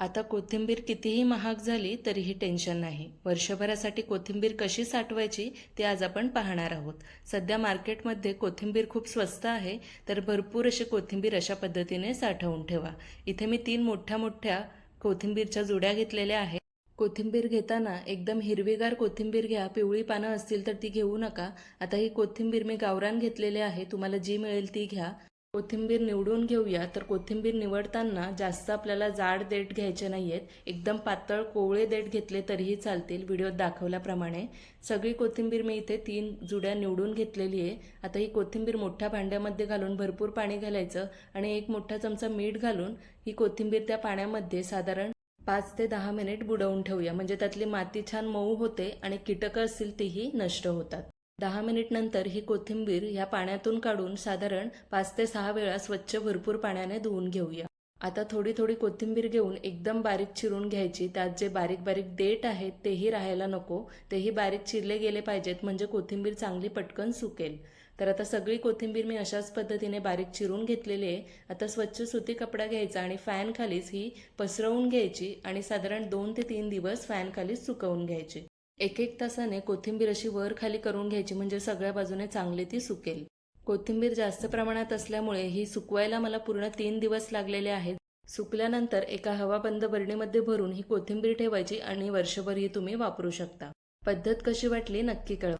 आता कोथिंबीर कितीही महाग झाली तरीही टेन्शन नाही. वर्षभरासाठी कोथिंबीर कशी साठवायची ते आज आपण पाहणार आहोत. सध्या मार्केटमध्ये कोथिंबीर खूप स्वस्त आहे तर भरपूर अशी कोथिंबीर अशा पद्धतीने साठवून ठेवा. इथे मी तीन मोठ्या मोठ्या कोथिंबीरच्या जुड्या घेतलेल्या आहेत. कोथिंबीर घेताना एकदम हिरवीगार कोथिंबीर घ्या. पिवळी पानं असतील तर ती घेऊ नका. आता ही कोथिंबीर मी गावरान घेतलेली आहे. तुम्हाला जी मिळेल ती घ्या. कोथिंबीर निवडून घेऊया. तर कोथिंबीर निवडताना जास्त आपल्याला जाड देठ घ्यायचे नाही आहेत एकदम पातळ कोवळे देठ घेतले तरीही चालतील. व्हिडिओत दाखवल्याप्रमाणे. सगळी कोथिंबीर मी इथे तीन जुड्या निवडून घेतलेली आहे. आता ही कोथिंबीर मोठ्या भांड्यामध्ये घालून भरपूर पाणी घालायचं आणि एक मोठा चमचा मीठ घालून ही कोथिंबीर त्या पाण्यामध्ये साधारण पाच ते दहा मिनिट बुडवून ठेवूया. म्हणजे त्यातली माती छान मऊ होते आणि कीटकं असतील तीही नष्ट होतात. दहा मिनिटनंतर ही कोथिंबीर ह्या पाण्यातून काढून साधारण पाच ते सहा वेळा स्वच्छ भरपूर पाण्याने धुवून घेऊया. आता थोडी थोडी कोथिंबीर घेऊन एकदम बारीक चिरून घ्यायची. त्यात जे बारीक बारीक देठ आहेत तेही राहायला नको. तेही बारीक चिरले गेले पाहिजेत म्हणजे कोथिंबीर चांगली पटकन सुकेल. तर आता सगळी कोथिंबीर मी अशाच पद्धतीने बारीक चिरून घेतलेली आहे. आता स्वच्छ सुती कपडा घ्यायचा आणि फॅनखालीच ही पसरवून घ्यायची आणि साधारण दोन ते तीन दिवस फॅनखालीच सुकवून घ्यायची. एक एक तासाने कोथिंबीर अशी वर खाली करून घ्यायची म्हणजे सगळ्या बाजूने चांगली ती सुकेल. कोथिंबीर जास्त प्रमाणात असल्यामुळे ही सुकवायला मला पूर्ण तीन दिवस लागलेले आहेत. सुकल्यानंतर एका हवाबंद बरणीमध्ये भरून ही कोथिंबीर ठेवायची आणि वर्षभर ही तुम्ही वापरू शकता. पद्धत कशी वाटली नक्की कळवा.